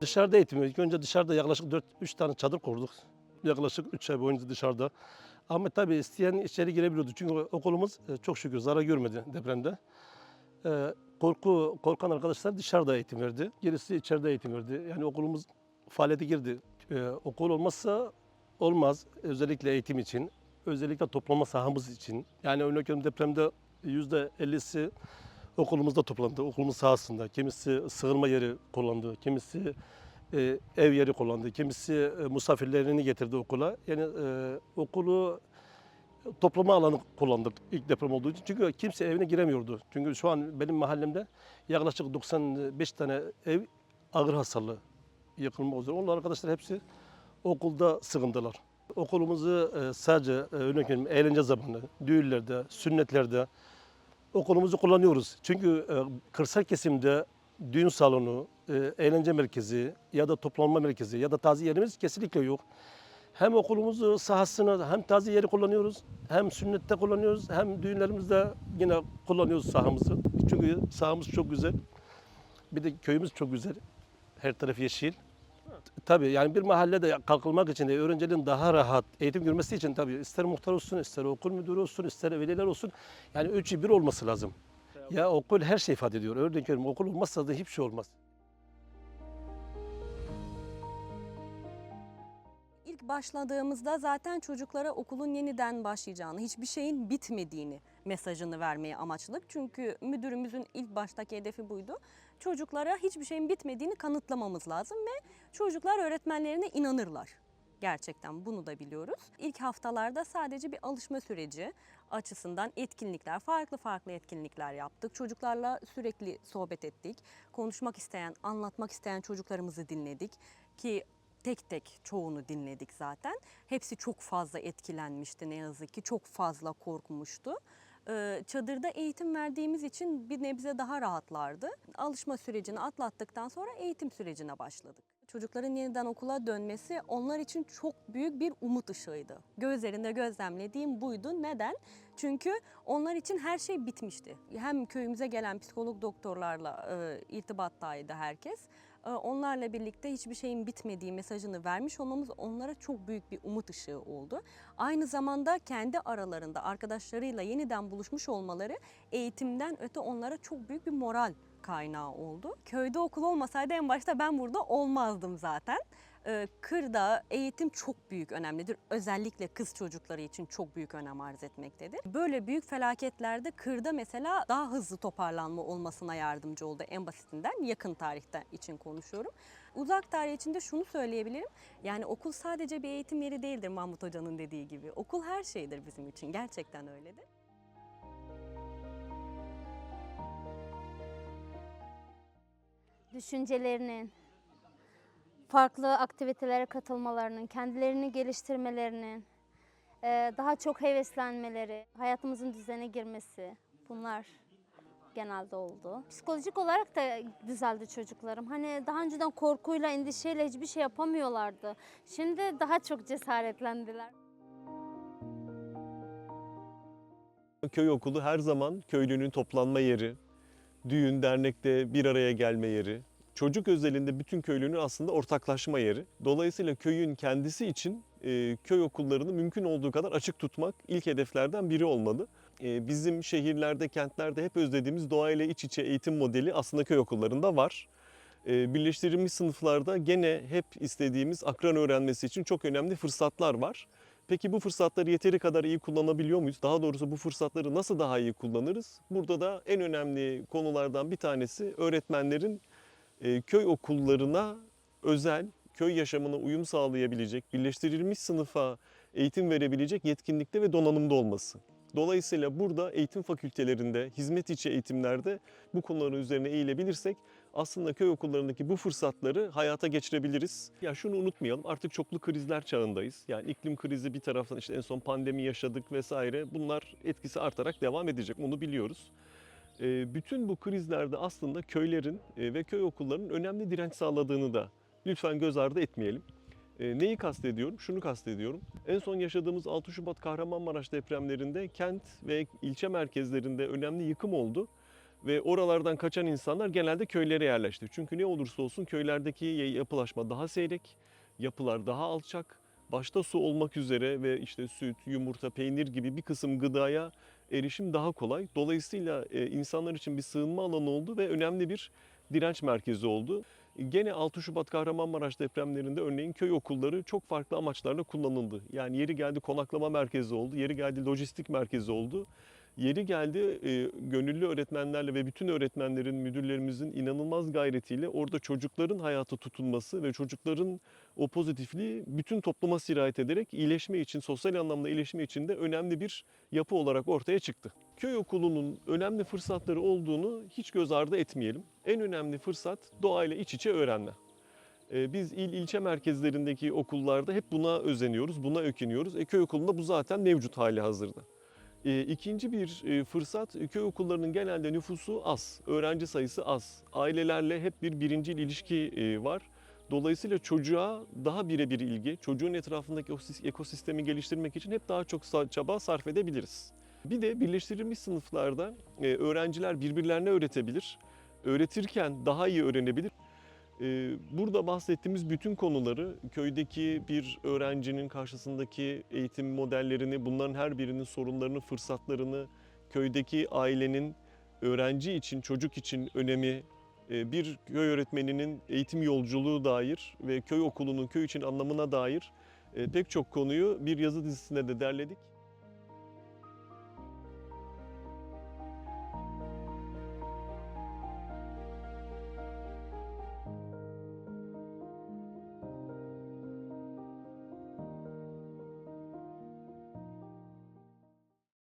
Dışarıda eğitim. İlk önce dışarıda yaklaşık 4-3 tane çadır kurduk. Yaklaşık 3 ay boyunca dışarıda. Ama tabii isteyen içeri girebiliyordu. Çünkü okulumuz e, çok şükür zarar görmedi depremde. E, Korku korkan arkadaşlar dışarıda eğitim verdi. Gerisi içeride eğitim verdi. Yani okulumuz faaliyete girdi. E, Okul olmazsa olmaz. Özellikle eğitim için. Özellikle toplama sahamız için. Yani örnek depremde %50'si okulumuzda toplandı. Okulumuz sahasında. Kimisi sığınma yeri kullandı. Kimisi e, ev yeri kullandı. Kimisi e, misafirlerini getirdi okula. Yani e, okulu toplama alanı kullandık ilk deprem olduğu için. Çünkü kimse evine giremiyordu. Çünkü şu an benim mahallemde yaklaşık 95 tane ev ağır hasarlı yıkılma üzere. Onlar arkadaşlar hepsi okulda sığındılar. Okulumuzu e, sadece e, örnek eğlence zamanı, düğünlerde, sünnetlerde okulumuzu kullanıyoruz. Çünkü e, kırsal kesimde düğün salonu, e, eğlence merkezi ya da toplanma merkezi ya da taziye yerimiz kesinlikle yok. Hem okulumuzu sahasını hem taziye yeri kullanıyoruz, hem sünnette kullanıyoruz, hem düğünlerimizde yine kullanıyoruz sahamızı. Çünkü sahamız çok güzel. Bir de köyümüz çok güzel. Her taraf yeşil. Tabii yani bir mahallede kalkılmak için de öğrencinin daha rahat eğitim görmesi için tabii ister muhtar olsun, ister okul müdürü olsun, ister veliler olsun. Yani üçü bir olması lazım. Ya okul her şey ifade ediyor. Örnek veriyorum okul olmazsa da hiçbir şey olmaz. İlk başladığımızda zaten çocuklara okulun yeniden başlayacağını, hiçbir şeyin bitmediğini mesajını vermeye amaçladık. Çünkü müdürümüzün ilk baştaki hedefi buydu. Çocuklara hiçbir şeyin bitmediğini kanıtlamamız lazım ve çocuklar öğretmenlerine inanırlar. Gerçekten bunu da biliyoruz. İlk haftalarda sadece bir alışma süreci açısından etkinlikler, farklı farklı etkinlikler yaptık. Çocuklarla sürekli sohbet ettik. Konuşmak isteyen, anlatmak isteyen çocuklarımızı dinledik ki tek tek çoğunu dinledik zaten. Hepsi çok fazla etkilenmişti ne yazık ki. Çok fazla korkmuştu. Ee, Çadırda eğitim verdiğimiz için bir nebze daha rahatlardı. Alışma sürecini atlattıktan sonra eğitim sürecine başladık. Çocukların yeniden okula dönmesi onlar için çok büyük bir umut ışığıydı. Gözlerinde gözlemlediğim buydu. Neden? Çünkü onlar için her şey bitmişti. Hem köyümüze gelen psikolog doktorlarla e, irtibattaydı herkes. E, onlarla birlikte hiçbir şeyin bitmediği mesajını vermiş olmamız onlara çok büyük bir umut ışığı oldu. Aynı zamanda kendi aralarında arkadaşlarıyla yeniden buluşmuş olmaları eğitimden öte onlara çok büyük bir moral kaynağı oldu. Köyde okul olmasaydı en başta ben burada olmazdım zaten. Ee, Kırda eğitim çok büyük önemlidir. Özellikle kız çocukları için çok büyük önem arz etmektedir. Böyle büyük felaketlerde kırda mesela daha hızlı toparlanma olmasına yardımcı oldu. En basitinden yakın tarihten için konuşuyorum. Uzak tarih için de şunu söyleyebilirim. Yani okul sadece bir eğitim yeri değildir Mahmut Hoca'nın dediği gibi. Okul her şeydir bizim için. Gerçekten öyledir. Düşüncelerinin, farklı aktivitelere katılmalarının, kendilerini geliştirmelerinin, eee, daha çok heveslenmeleri, hayatımızın düzene girmesi bunlar genelde oldu. Psikolojik olarak da düzeldi çocuklarım. Hani daha önceden korkuyla, endişeyle hiçbir şey yapamıyorlardı. Şimdi daha çok cesaretlendiler. Köy okulu her zaman köylünün toplanma yeri, düğün, dernekte bir araya gelme yeri, çocuk özelinde bütün köylünün aslında ortaklaşma yeri. Dolayısıyla köyün kendisi için e, köy okullarını mümkün olduğu kadar açık tutmak ilk hedeflerden biri olmalı. E, bizim şehirlerde, kentlerde hep özlediğimiz doğayla iç içe eğitim modeli aslında köy okullarında var. E, birleştirilmiş sınıflarda gene hep istediğimiz akran öğrenmesi için çok önemli fırsatlar var. Peki bu fırsatları yeteri kadar iyi kullanabiliyor muyuz? Daha doğrusu bu fırsatları nasıl daha iyi kullanırız? Burada da en önemli konulardan bir tanesi öğretmenlerin e, köy okullarına özel, köy yaşamına uyum sağlayabilecek, birleştirilmiş sınıfa eğitim verebilecek yetkinlikte ve donanımda olması. Dolayısıyla burada eğitim fakültelerinde, hizmet içi eğitimlerde bu konuların üzerine eğilebilirsek aslında köy okullarındaki bu fırsatları hayata geçirebiliriz. Ya şunu unutmayalım artık çoklu krizler çağındayız. Yani iklim krizi bir taraftan işte en son pandemi yaşadık vesaire. Bunlar etkisi artarak devam edecek bunu biliyoruz. Ee, Bütün bu krizlerde aslında köylerin e, ve köy okullarının önemli direnç sağladığını da lütfen göz ardı etmeyelim. E, Neyi kastediyorum? Şunu kastediyorum. En son yaşadığımız 6 Şubat Kahramanmaraş depremlerinde kent ve ilçe merkezlerinde önemli yıkım oldu. Ve oralardan kaçan insanlar genelde köylere yerleşti. Çünkü ne olursa olsun köylerdeki yapılaşma daha seyrek, yapılar daha alçak. Başta su olmak üzere ve işte süt, yumurta, peynir gibi bir kısım gıdaya erişim daha kolay. Dolayısıyla e, insanlar için bir sığınma alanı oldu ve önemli bir direnç merkezi oldu. Gene 6 Şubat Kahramanmaraş depremlerinde örneğin köy okulları çok farklı amaçlarla kullanıldı. Yani yeri geldi konaklama merkezi oldu, yeri geldi lojistik merkezi oldu. Yeri geldi e, gönüllü öğretmenlerle ve bütün öğretmenlerin, müdürlerimizin inanılmaz gayretiyle orada çocukların hayata tutunması ve çocukların o pozitifliği bütün topluma sirayet ederek iyileşme için, sosyal anlamda iyileşme için de önemli bir yapı olarak ortaya çıktı. Köy okulunun önemli fırsatları olduğunu hiç göz ardı etmeyelim. En önemli fırsat doğayla iç içe öğrenme. Ee, Biz il ilçe merkezlerindeki okullarda hep buna özeniyoruz, buna ökünüyoruz. E, köy okulunda bu zaten mevcut hali hazırda. E, İkinci bir e, fırsat, e, köy okullarının genelde nüfusu az, öğrenci sayısı az. Ailelerle hep bir birincil ilişki e, var. Dolayısıyla çocuğa daha birebir ilgi, çocuğun etrafındaki ekosistemi geliştirmek için hep daha çok çaba sarf edebiliriz. Bir de birleştirilmiş sınıflarda öğrenciler birbirlerine öğretebilir. Öğretirken daha iyi öğrenebilir. E, Burada bahsettiğimiz bütün konuları köydeki bir öğrencinin karşısındaki eğitim modellerini, bunların her birinin sorunlarını, fırsatlarını, köydeki ailenin öğrenci için, çocuk için önemi, e, bir köy öğretmeninin eğitim yolculuğu dair ve köy okulunun köy için anlamına dair e, pek çok konuyu bir yazı dizisinde de derledik.